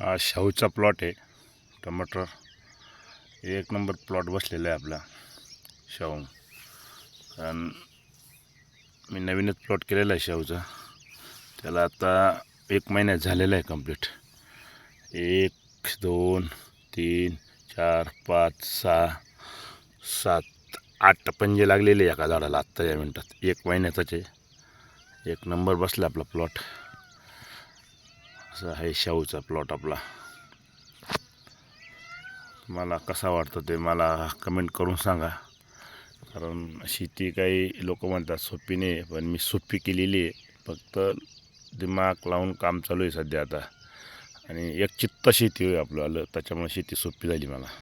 हा शाहूचा प्लॉट आहे. टमाटर एक नंबर प्लॉट बसलेला आहे आपला शाहू. कारण मी नवीनच प्लॉट केलेला आहे शाहूचा. त्याला आता एक महिन्यात झालेला आहे कंप्लीट एक दोन तीन चार पाच सहा सात आठ पंजे लागलेले आहे एका झाडाला आत्ता या मिनटात. एक महिन्याचाच आहे. एक नंबर बसला आपला प्लॉट असा आहे शाहूचा प्लॉट आपला. मला कसा वाटतं ते मला कमेंट करून सांगा. कारण शेती काही लोक म्हणतात सोपी नाही पण मी सोपी केलेली आहे. फक्त दिमाग लावून काम चालू आहे सध्या आता. आणि एक चित्त शेती होईल आपलं आलं त्याच्यामुळे शेती सोपी झाली मला.